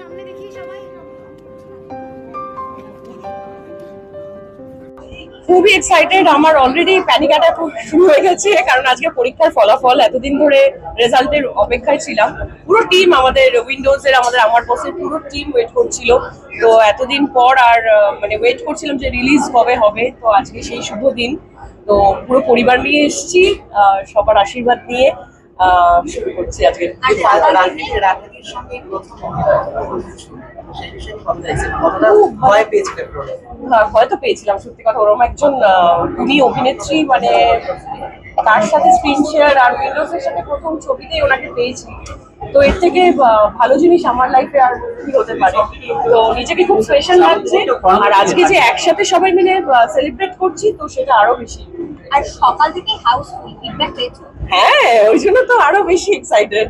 সামনে দেখি সবাই। খুবই এক্সাইটেড আমার অলরেডি প্যানিক অ্যাটাক শুরু হয়ে গেছে, কারণ আজকে পরীক্ষার ফলাফল, এতদিন ধরে রেজাল্টের অপেক্ষায় ছিলাম। পুরো টিম আমাদের উইন্ডোজ এর, আমাদের আমার বসের পুরো টিম ওয়েট করছিল। তো এতদিন পর আর মানে ওয়েট করছিলাম যে রিলিজ কবে হবে, তো আজকে সেই শুভ দিন। তো পুরো পরিবার নিয়ে এসেছি সবার আশীর্বাদ নিয়ে। শুরু করছি আজকে রাজনীতির সঙ্গে প্রথম পেয়েছিলেন হ্যাঁ, হয়তো পেয়েছিলাম সত্যি কথা। ওরকম একজন উনি অভিনেত্রী মানে তার সাথে স্ক্রিন শেয়ার আর উইন্ডোজের সাথে প্রথম ছবিতেই ওনাকে পেয়েছি। তো এর থেকে ভালো জিনিস আমার লাইফে আর কি হতে পারে? তো নিজেকে খুব স্পেশাল লাগছে। আর আজকে যে একসাথে সবাই মিলে সেলিব্রেট করছি তো সেটা আরও বেশি। আর সকাল থেকে হাউসফুল ফিডব্যাক পেয়েছ? হ্যাঁ ওই জন্য তো আরও বেশি এক্সাইটেড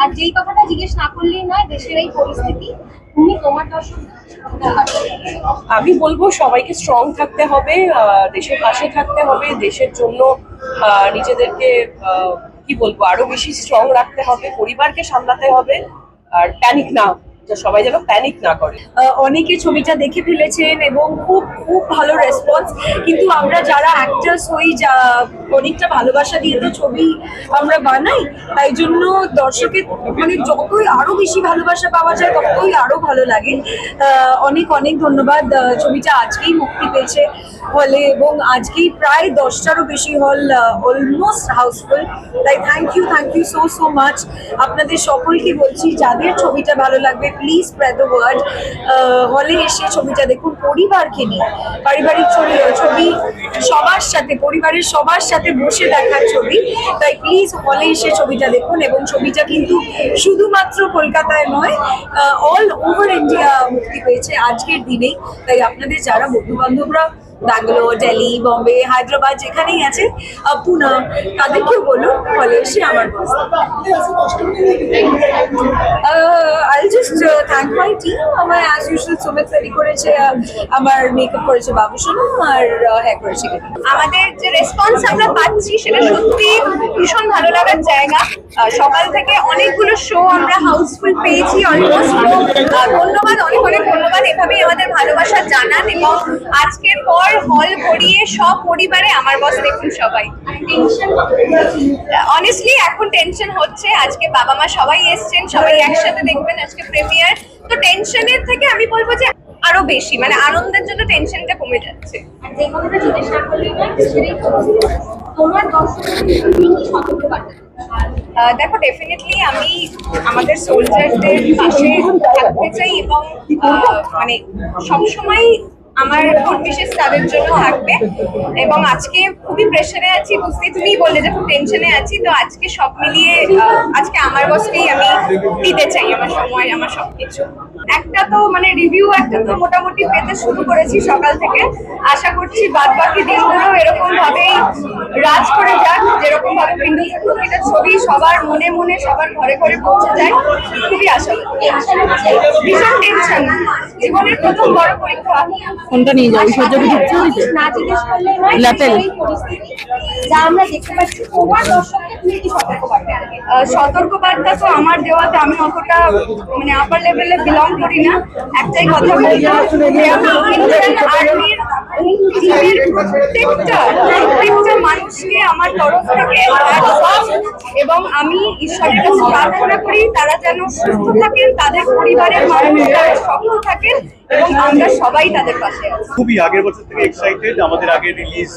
আর যেই কথাটা জিজ্ঞেস না করলেই নয় দেশের এই পরিস্থিতি তুমি তোমার দর্শক আমি বলব সবাইকে স্ট্রং থাকতে হবে দেশের পাশে থাকতে হবে দেশের জন্য নিজেদেরকে কি বলব আরও বেশি স্ট্রং রাখতে হবে পরিবারকে সামলাতে হবে আর প্যানিক না। সবাই যেন প্যানিক না করে। অনেকে ছবিটা দেখে ফেলেছেন এবং খুব খুব ভালো রেসপন্স কিন্তু আমরা যারা হই, যা অনেকটা ভালোবাসা দিয়ে তো ছবি আমরা বানাই, তাই জন্য দর্শকের মানে যতই বেশি ভালোবাসা পাওয়া যায়, ততই ভালো লাগে। অনেক অনেক ধন্যবাদ ছবিটা আজকেই মুক্তি পেয়েছে হলে এবং আজকেই প্রায় দশটারও বেশি হল অলমোস্ট হাউসফুল তাই thank you thank you so so much আপনাদের সকলকে বলছি, যাদের ছবিটা ভালো লাগবে প্লিজ স্প্রেড দ্য ওয়ার্ড হলে এসে ছবিটা দেখুন, পরিবারকে নিয়ে, পারিবারিক ছবি ছবি সবার সাথে, পরিবারের সবার সাথে বসে দেখার ছবি। তাই প্লিজ হলে এসে ছবিটা দেখুন এবং ছবিটা কিন্তু শুধুমাত্র কলকাতায় নয় অল ওভার ইন্ডিয়া মুক্তি পেয়েছে আজকের দিনেই। তাই আপনাদের যারা বন্ধু বান্ধবরা ব্যাঙ্গালোর, দিল্লি, বম্বে, হায়দ্রাবাদ যেখানেই আছে পুনা, তাদেরকেও বলুন, হলে এসে আমার boss. I just thank my team আমার অ্যাজ ইউজুয়াল সুমিত রেডি করেছে আমার মেকআপ করেছে বাবু সোনু, আর হ্যাঁ করেছে আমাদের যে রেসপন্স আমরা পাচ্ছি, সেটা সত্যি ভীষণ ভালো লাগার জায়গা। সকাল থেকে অনেকগুলো শো আমরা হাউসফুল পেয়েছি অলমোস্ট ধন্যবাদ, অনেক অনেক ধন্যবাদ। এভাবেই আমাদের ভালোবাসা জানান এবং আজকের পর হল ভরিয়ে সব পরিবারে আমার বস দেখুন সবাই। অনেস্টলি এখন টেনশন হচ্ছে। আজকে বাবা মা সবাই এসছেন সবাই একসাথে দেখবেন আজকে প্রিমিয়ার তো টেনশনের থেকে আমি বলব যে আরও বেশি মানে আনন্দের জন্য টেনশনটা কমে যাচ্ছে। দেখো ডেফিনেটলি আমি আমাদের সোলজারদের পাশে থাকতে চাই এবং মানে সবসময় আমার গুড বিশেষ তাদের জন্য থাকবে। এবং আজকে খুবই প্রেশারে আছি, বুঝতেই তুমি বললে যে খুব টেনশনে আছি। তো আজকে সব মিলিয়ে আজকে আমার বসকেই আমি দিতে চাই, আমার সময়, আমার সবকিছু। একটা তো মানে রিভিউ একটা তো মোটামুটি পেতে শুরু করেছি সকাল থেকে। আশা করছি বাদ বাকি দিনগুলো এরকম ভাবেই রাজ করে যাক। যেরকম ভাবে প্রতিটা ছবি সবার মনে মনে সবার ঘরে ঘরে পৌঁছে যায় খুবই আশাবাদী ভীষণ টেনশন জীবনের প্রথম বড় পরীক্ষা। কোনটা নিয়ে যাবি সহ্য না জিজ্ঞেস ল্যাপেল। পরিস্থিতি। যা আমরা দেখতে পাচ্ছি তোমার দর্শককে তুমি কি সতর্ক বার্তা দেবে? আহ, সতর্কবার্তা তো আমার দেওয়াতে আমি অতটা মানে আপার লেভেলে বিলং করি না। একটাই কথা বলব যে আর্মির এবং আমি ঈশ্বরের কাছে প্রার্থনা করি, তারা যেন সুস্থ থাকেন, তাদের পরিবারের মানুষ শক্ত থাকেন এবং আমরা সবাই তাদের পাশে খুবই আগের বছর থেকে এক্সাইটেড আমাদের আগে রিলিজ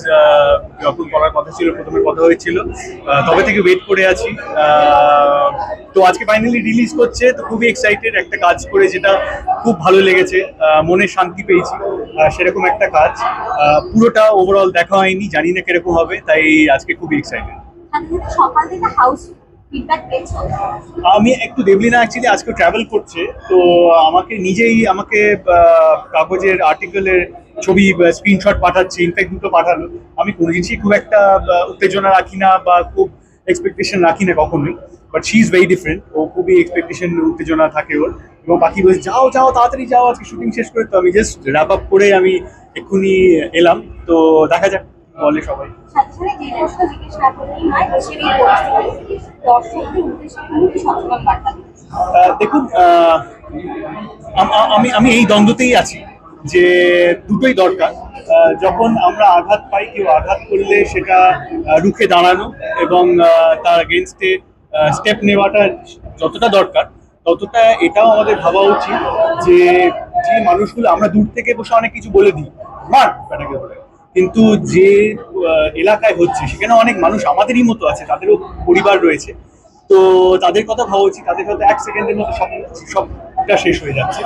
যখন করার কথা ছিল, প্রথমে কথা হয়েছিল তবে থেকে ওয়েট করে আছি। তো আজকে ফাইনালি রিলিজ করছে, তো খুবই এক্সাইটেড একটা কাজ করে, যেটা খুব ভালো লেগেছে। মনে শান্তি পেয়েছি। সেরকম একটা কাজ। পুরোটা ওভারঅল দেখা হয়নি জানি না কীরকম হবে তাই আজকে খুবই এক্সাইটেড সকাল থেকে হাউস আমি একটু দেবলিনা অ্যাকচুয়ালি আজকে ট্রাভেল করছে তো আমাকে নিজেই আমাকে কাগজের আর্টিকেলের ছবি স্ক্রিনশট পাঠাচ্ছে ইনফ্যাক্ট দুটো পাঠালো। আমি কোনো জিনিসই খুব একটা উত্তেজনা রাখি না বা খুব এক্সপেকটেশন রাখি না কখনোই but she is very different ও খুবই এক্সপেকটেশন উত্তেজনা থাকে ওর। এবং বাকি বলছে যাও যাও তাড়াতাড়ি যাও আজকে শুটিং শেষ করে তো আমি জাস্ট র্যাপ আপ করে আমি এক্ষুনি এলাম। তো দেখা যাক বলে সবাই। দেখুন আমি আমি এই দ্বন্দ্বতেই আছি যে দুটোই দরকার। যখন আমরা আঘাত পাই কেউ আঘাত করলে সেটা রুখে দাঁড়ানো এবং তার এগেনস্টে স্টেপ নেওয়াটা যতটা দরকার ততটা এটাও আমাদের ভাবা উচিত যে যে মানুষগুলো আমরা দূর থেকে বসে অনেক কিছু বলে দিই। কিন্তু যে এলাকায় হচ্ছে, সেখানে অনেক মানুষ আমাদেরই মতো আছে, তাদেরও পরিবার রয়েছে। তো তাদের কথা ভাবা উচিত তাদের হয়তো এক সেকেন্ডের মতো সব, সবটা শেষ হয়ে যাচ্ছে।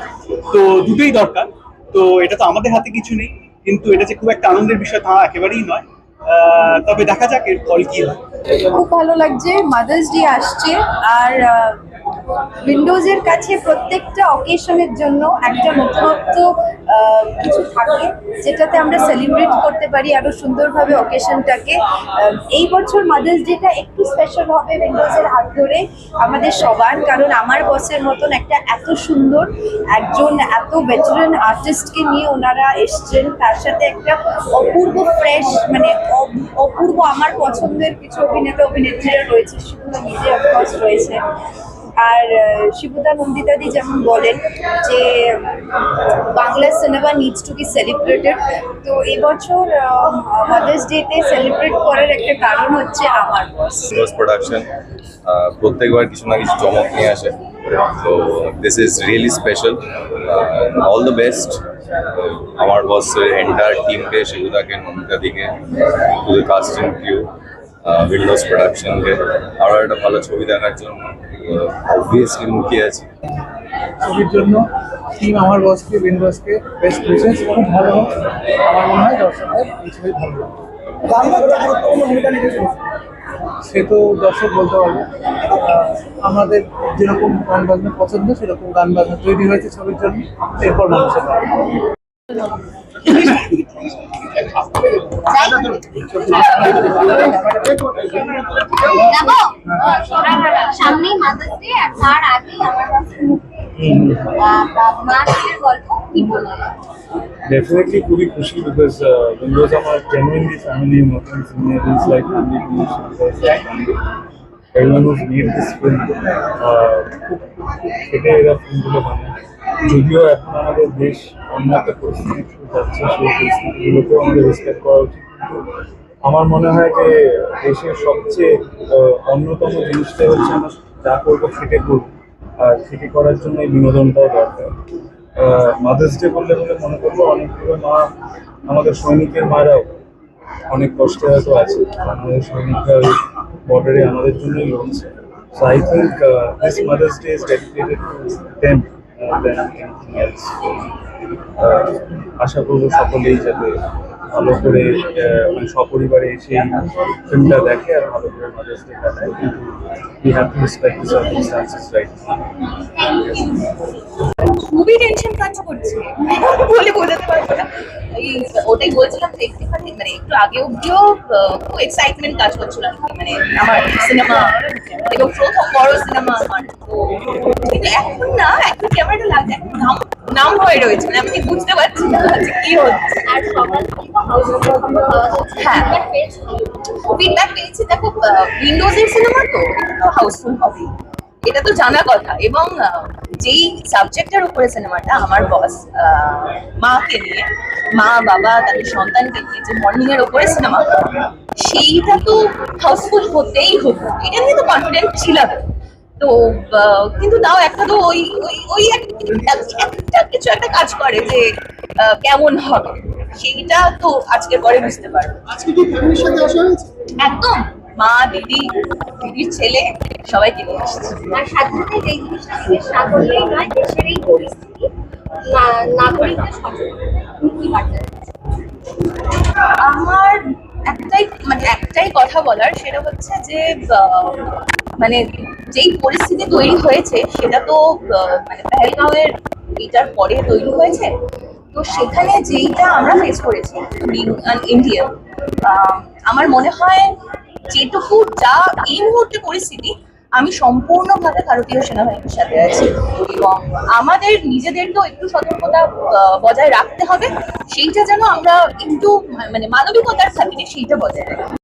তো দুটোই দরকার। তো এটা তো আমাদের হাতে কিছু নেই, কিন্তু এটা যে খুব একটা আনন্দের বিষয় তা একেবারেই নয়। তবে দেখা যাক এর ফল কি হয়। খুব ভালো লাগছে মাদার্স ডে আসছে, আর উইন্ডোজের কাছে প্রত্যেকটা অকেশনের জন্য একটা নতুনত্ব কিছু থাকে, যেটাতে আমরা সেলিব্রেট করতে পারি আরও সুন্দরভাবে অকেশনটাকে এই বছর মাদার্স ডেটা একটু স্পেশাল হবে উইন্ডোজের হাত ধরে আমাদের সবার, কারণ আমার বসের মতন একটা এত সুন্দর একজন, এত ভেটারান আর্টিস্টকে নিয়ে ওনারা এসছেন। তার সাথে একটা অপূর্ব ফ্রেশ মানে অপূর্ব আমার পছন্দের কিছু অভিনেতা, অভিনেত্রীরা রয়েছে, সেগুলো নিজে অফকোর্স রয়েছে। আর শিবুদা নন্দিতাদি যেমন বলেন যে Bangla cinema needs to be celebrated তো এবছর মাদার্স ডেতে সেলিব্রেট করার একটা কারণ হচ্ছে আমার। বস প্রোডাকশন প্রত্যেকবার কিছু না কিছু চমক নিয়ে আসে। তো this is really special all the best আমার বস এন্টায়ার টিমকে শিবুদাকে নমিতাদিকে to the casting crew Windows প্রোডাকশনকে আরও একটা ভালো ছবি দেখার জন্য। অবভিয়াসলি মুখিয়ে আছি ছবির জন্য টিম আমার বসকে উইন্ডোজকে বেস্ট উইশেস খুব ভালো আমার মনে হয় দর্শকদের এই ছবি ভালো লাগবে। সে তো দর্শক বলতে পারবে আমাদের যেরকম গান বাজনা পছন্দ, সেরকম গান বাজনা তৈরি হয়েছে ছবির জন্য এরপর মানুষের। দেখো সামনেই মাদার্স ডে আর তার আগেই আমার কাছে মা ছেলের গল্প কি বলব Definitely খুবই খুশি বিকজ উইন্ডোজ আমার genuinely family মতন senior is like family everyone who's made this film uh, খুব খেটে এরা ফিল্মগুলো বানায় যদিও এখন আমাদের দেশ অন্য একটা পরিস্থিতি যাচ্ছে, সেই আমাদের রেসপেক্ট করা উচিত। আমার মনে হয় যে দেশের সবচেয়ে অন্যতম জিনিসটা হচ্ছে আমরা যা করব খেটে করব। আর খেটে করার জন্য এই বিনোদনটাও দরকার। মাদার্স ডে বললে বলে মনে করব, অনেকগুলো মা আমাদের সৈনিকের মারাও অনেক কষ্টে হয়তো আছে। আমাদের সৈনিকরা বর্ডারে আমাদের জন্যই লড়ছে। So I think this Mother's Day is dedicated to them আশা করব সকলেই যাতে ভালো করে মানে সপরিবারে এসে ফিল্মটা দেখে আর ভালো করে কিন্তু হ্যাভ খুবই টেনশন কাজ করছে। বলে বোঝাতে পারব না। ওটাই বলছিলাম যে একটুখানি মানে একটু আগে অব্দিও খুব এক্সাইটমেন্ট কাজ করছিল মানে আমার সিনেমা এবং প্রথম বড় সিনেমা আমার। তো, কিন্তু এখন না, এখন ক্যামেরাটা লাগছে, এখন নাম হয়ে রয়েছে মানে আমি বুঝতে পারছি না যে কি হচ্ছে। আর সকাল থেকে হাউসফুল হ্যাঁ। ফিডব্যাক পেয়েছি? দেখো উইন্ডোজের সিনেমা তো একটু হাউসফুল হবে। এটা তো জানা কথা। এবং যেই সাবজেক্টের উপরে সিনেমাটা আমার বস মাকে নিয়ে মা বাবা তাদের সন্তানকে নিয়ে যে মর্নিং এর উপরে সিনেমা সেইটা তো হাউসফুল হতেই হতো এটা নিয়ে তো কনফিডেন্ট ছিলাম। তো কিন্তু তাও একটা তো ওই ওই ওই একটা একটা কিছু একটা কাজ করে যে কেমন হবে। সেইটা তো আজকের পরে বুঝতে পারব। একদম। মা দিদি দিদির ছেলে সবাইকে নিয়ে এসেছে। আর সাথে যেই জিনিসটা না করলেই নয় দেশের এই পরিস্থিতি। না- নাগরিকদের? আমার একটাই মানে একটাই কথা বলার সেটা হচ্ছে যে মানে যেই পরিস্থিতি তৈরি হয়েছে, সেটা তো মানে পেহেলগাঁওয়ের এটার পরে তৈরি হয়েছে। তো সেখানে যেইটা আমরা ফেস করেছি ইন্ডিয়ান আমার মনে হয় যেটুকু যা এই মুহূর্তে পরিস্থিতি, আমি সম্পূর্ণভাবে ভারতীয় সেনাবাহিনীর সাথে আছি। এবং আমাদের নিজেদেরকেও একটু সতর্কতা বজায় রাখতে হবে। সেইটা যেন আমরা একটু মানে মানবিকতার খাতিরে সেইটা বজায় রাখি।